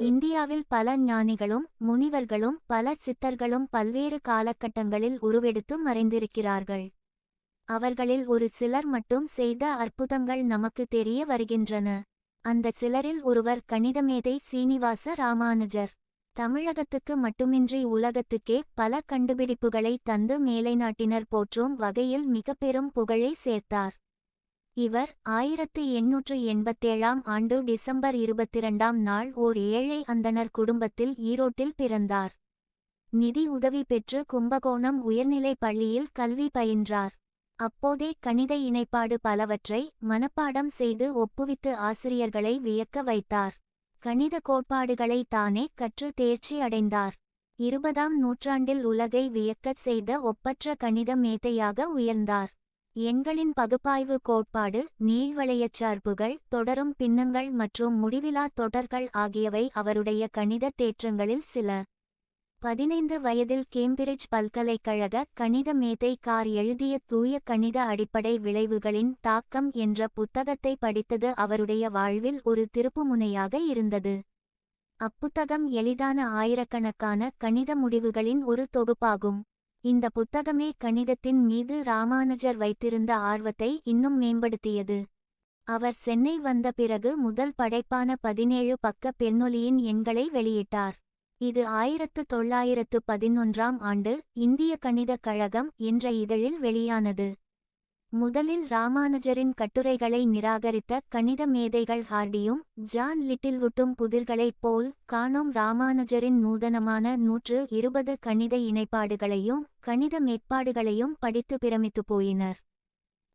இந்தியாவில் பல ஞானிகளும் முனிவர்களும் பல சித்தர்களும் பல்வேறு காலகட்டங்களில் உருவெடுத்து மறைந்திருக்கிறார்கள். அவர்களில் ஒரு சிலர் மட்டும் செய்த அற்புதங்கள் நமக்கு தெரிய வருகின்றன. அந்த சிலரில் ஒருவர் கணிதமேதை சீனிவாச ராமானுஜர். தமிழகத்துக்கு மட்டுமின்றி உலகத்துக்கே பல கண்டுபிடிப்புகளை தந்து மேலைநாட்டினர் போற்றும் வகையில் மிக பெரும் புகழை சேர்த்தார். இவர் ஆயிரத்து எண்ணூற்று எண்பத்தேழாம் ஆண்டு டிசம்பர் இருபத்திரண்டாம் நாள் ஓர் ஏழை அந்தணர் குடும்பத்தில் ஈரோட்டில் பிறந்தார். நிதி உதவி பெற்று கும்பகோணம் உயர்நிலைப் பள்ளியில் கல்வி பயின்றார். அப்போதே கணித இணைப்பாடு பலவற்றை மனப்பாடம் செய்து ஒப்புவித்து ஆசிரியர்களை வியக்க வைத்தார். கணித கோட்பாடுகளை தானே கற்று தேர்ச்சி அடைந்தார். இருபதாம் நூற்றாண்டில் உலகை வியக்கச் செய்த ஒப்பற்ற கணித மேதையாக உயர்ந்தார். எண்களின் பகுப்பாய்வு கோட்பாடு நீள்வளையச் சார்புகள் தொடரும் பின்னங்கள் மற்றும் முடிவிலா தொடர்கள் ஆகியவை அவருடைய கணித தேற்றங்களில் சில. பதினைந்து வயதில் கேம்பிரிட்ஜ் பல்கலைக்கழக கணித மேதை கார் எழுதிய தூய கணித அடிப்படை விளைவுகளின் தாக்கம் என்ற புத்தகத்தை படித்தது அவருடைய வாழ்வில் ஒரு திருப்புமுனையாக இருந்தது. அப்புத்தகம் எளிதான ஆயிரக்கணக்கான கணித முடிவுகளின் ஒரு தொகுப்பாகும். இந்த புத்தகமே கணிதத்தின் மீது ராமானுஜர் வைத்திருந்த ஆர்வத்தை இன்னும் மேம்படுத்தியது. அவர் சென்னை வந்த பிறகு முதல் படைப்பான பதினேழு பக்க பெண்ணொலியின் எண்களை வெளியிட்டார். இது ஆயிரத்து தொள்ளாயிரத்து பதினொன்றாம் ஆண்டு இந்திய கணிதக் கழகம் என்ற இதழில் வெளியானது. முதலில் ராமானுஜரின் கட்டுரைகளை நிராகரித்த கணித மேதைகள் ஹார்டியும் ஜான் லிட்டில்வுட்டும் புதிர்களைப் போல் காணோம் ராமானுஜரின் நூதனமான நூற்று இருபது கணித இணைப்பாடுகளையும் கணித மேற்பாடுகளையும் படித்து பிரமித்து போயினர்.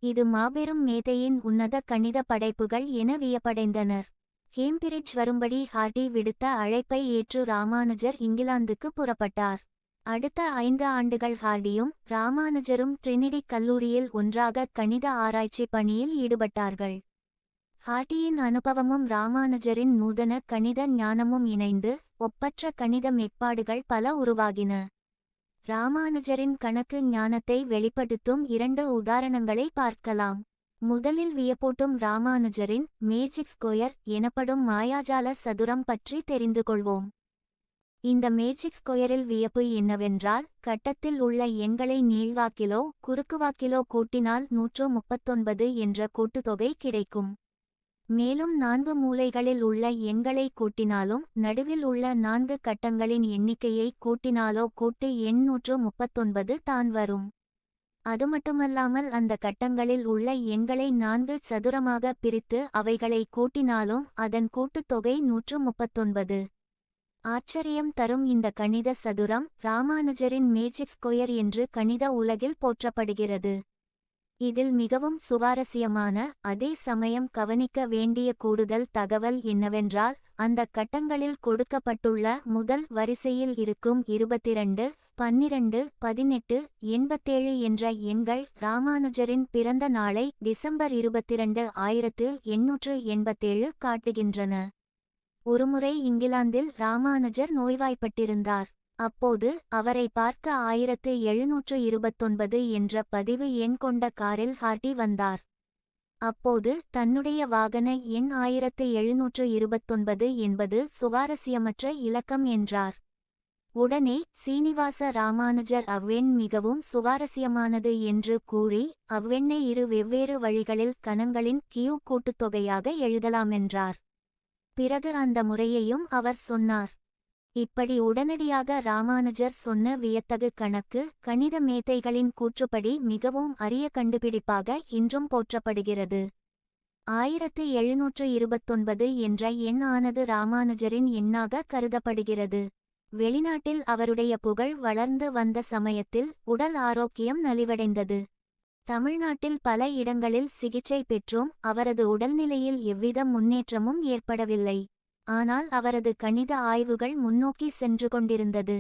இது மாபெரும் மேதையின் உன்னத கணித படைப்புகள் என வியப்படைந்தனர். கேம்பிரிட்ஜ் வரும்படி ஹார்டி விடுத்த அழைப்பை ஏற்று ராமானுஜர் இங்கிலாந்துக்கு புறப்பட்டார். அடுத்த ஐந்து ஆண்டுகள் ஹார்டியும் ராமானுஜரும் ட்ரினிடி கல்லூரியில் ஒன்றாக கணித ஆராய்ச்சி பணியில் ஈடுபட்டார்கள். ஹார்டியின் அனுபவமும் ராமானுஜரின் நூதன கணித ஞானமும் இணைந்து ஒப்பற்ற கணித மேற்பாடுகள் பல உருவாகின. ராமானுஜரின் கணக்கு ஞானத்தை வெளிப்படுத்தும் இரண்டு உதாரணங்களை பார்க்கலாம். முதலில் வியப்பூட்டும் ராமானுஜரின் மேஜிக் ஸ்கொயர் எனப்படும் மாயாஜால சதுரம் பற்றி தெரிந்து கொள்வோம். இந்த மேஜிக் ஸ்கொயரில் வியப்பு என்னவென்றால் கட்டத்தில் உள்ள எண்களை நீள்வாக்கிலோ குறுக்குவாக்கிலோ கூட்டினால் நூற்று முப்பத்தொன்பது என்ற கூட்டுத்தொகை கிடைக்கும். மேலும் நான்கு மூலைகளில் உள்ள எண்களை கூட்டினாலும் நடுவில் உள்ள நான்கு கட்டங்களின் எண்ணிக்கையை கூட்டினாலோ கூட்டு எண் நூற்று முப்பத்தொன்பது தான் வரும். அது மட்டுமல்லாமல் அந்த கட்டங்களில் உள்ள எண்களை நான்கு சதுரமாக பிரித்து அவைகளை கூட்டினாலும் அதன் கூட்டுத்தொகை நூற்று முப்பத்தொன்பது. ஆச்சரியம் தரும் இந்த கணித சதுரம் ராமானுஜரின் மேஜிக் ஸ்கொயர் என்று கணித உலகில் போற்றப்படுகிறது. இதில் மிகவும் சுவாரஸ்யமான அதே சமயம் கவனிக்க வேண்டிய கூடுதல் தகவல் என்னவென்றால் அந்த கட்டங்களில் கொடுக்கப்பட்டுள்ள முதல் வரிசையில் இருக்கும் இருபத்திரண்டு பன்னிரண்டு பதினெட்டு எண்பத்தேழு என்ற எண்கள் ராமானுஜரின் பிறந்த நாளை டிசம்பர் இருபத்திரண்டு ஆயிரத்து எண்ணூற்று எண்பத்தேழு காட்டுகின்றன. ஒருமுறை இங்கிலாந்தில் ராமானுஜர் நோய்வாய்ப்பட்டிருந்தார். அப்போது அவரை பார்க்க ஆயிரத்து எழுநூற்று இருபத்தொன்பது என்ற பதிவு எண் கொண்ட காரில் ஹார்டி வந்தார். அப்போது தன்னுடைய வாகன எண் ஆயிரத்து எழுநூற்று இருபத்தொன்பது என்பது சுவாரஸ்யமற்ற இலக்கம் என்றார். உடனே சீனிவாச ராமானுஜர் அவ்வெண் மிகவும் சுவாரஸ்யமானது என்று கூறி அவ்வெண்ணை இரு வெவ்வேறு வழிகளில் கணங்களின் கியூ கூட்டுத்தொகையாக எழுதலாமென்றார் பிறகு அந்த முறையையும் அவர் சொன்னார். இப்படி உடனடியாக ராமானுஜர் சொன்ன வியத்தகு கணக்கு கணித மேதைகளின் கூற்றுப்படி மிகவும் அரிய கண்டுபிடிப்பாக இன்றும் போற்றப்படுகிறது. ஆயிரத்து எழுநூற்று இருபத்தொன்பது என்ற எண் ஆனது ராமானுஜரின் எண்ணாக கருதப்படுகிறது. வெளிநாட்டில் அவருடைய புகழ் வளர்ந்து வந்த சமயத்தில் உடல் ஆரோக்கியம் நலிவடைந்தது. தமிழ்நாட்டில் பல இடங்களில் சிகிச்சை பெற்றும். அவரது உடல்நிலையில் எவ்வித முன்னேற்றமும் ஏற்படவில்லை. ஆனால் அவரது கணித ஆய்வுகள் முன்னோக்கி சென்று கொண்டிருந்தது.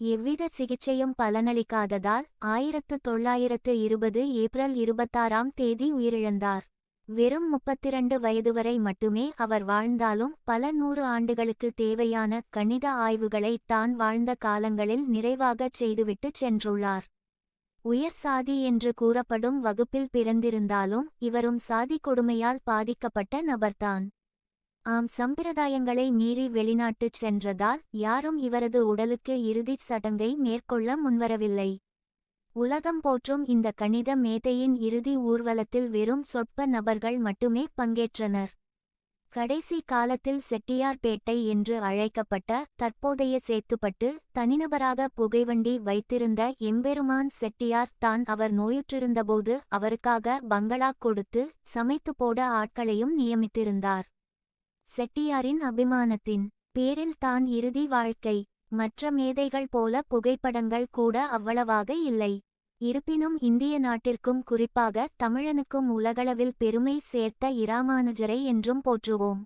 எவ்வித சிகிச்சையும் பலனளிக்காததால் ஆயிரத்து தொள்ளாயிரத்து இருபது ஏப்ரல் இருபத்தாறாம் தேதி உயிரிழந்தார். வெறும் முப்பத்திரண்டு வயது வரை மட்டுமே அவர் வாழ்ந்தாலும் பல நூறு ஆண்டுகளுக்கு தேவையான கணித ஆய்வுகளை தான் வாழ்ந்த காலங்களில் நிறைவாகச் செய்துவிட்டுச் சென்றுள்ளார். உயர் சாதி என்று கூறப்படும் வகுப்பில் பிறந்திருந்தாலும் இவரும் சாதி கொடுமையால் பாதிக்கப்பட்ட நபர்தான். ஆம் சம்பிரதாயங்களை மீறி வெளிநாட்டுச் சென்றதால் யாரும் இவரது உடலுக்கு இறுதிச் சடங்கை மேற்கொள்ள முன்வரவில்லை. உலகம் போற்றும் இந்த கணித மேதையின் இறுதி ஊர்வலத்தில் வெறும் சொற்ப நபர்கள் மட்டுமே பங்கேற்றனர். கடைசி காலத்தில் செட்டியார்பேட்டை என்று அழைக்கப்பட்ட தற்போதைய சேத்துப்பட்டு தனிநபராக புகைவண்டி வைத்திருந்த எம்பெருமான் செட்டியார் தான் அவர் நோயுற்றிருந்தபோது அவருக்காக பங்களா கொடுத்து சமைத்து போட ஆட்களையும் நியமித்திருந்தார். செட்டியாரின் அபிமானத்தின் பேரில் தான் இறுதி வாழ்க்கை. மற்ற மேதைகள் போல புகைப்படங்கள் கூட அவ்வளவாக இல்லை. இருப்பினும் இந்திய நாட்டிற்கும் குறிப்பாக தமிழனுக்கும் உலகளவில் பெருமை சேர்த்த இராமானுஜரை என்றும் போற்றுவோம்.